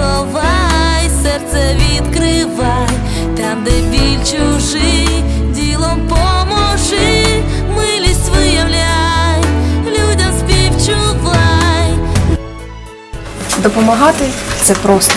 ховай, серце відкривай, там, де біль чужий, ділом поможи, милість виявляй, людям співчувай. Допомагати це просто.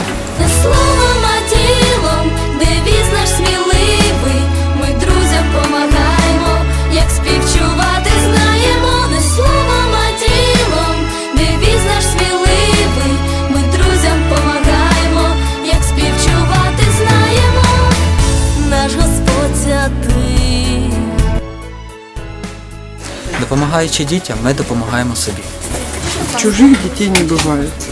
Допомагаючи дітям, ми допомагаємо собі. Чужих дітей не бывает.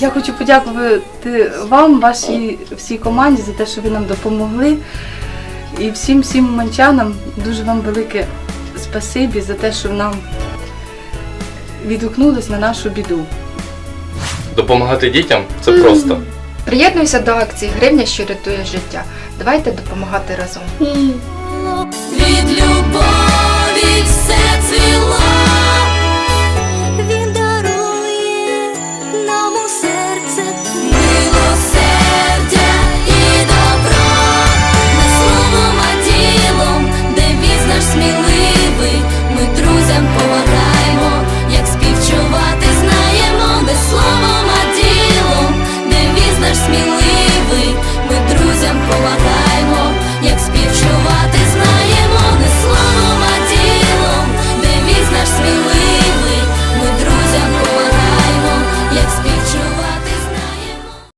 Я хочу подякувати вам, вашій всій команді за те, що ви нам допомогли. І всім всім манчанам дуже вам велике спасибі за те, що нам відгукнулись на нашу біду. Допомагати дітям це просто. Приєднуйся до акції Гривня, що рятує життя. Давайте допомагати разом. Від любові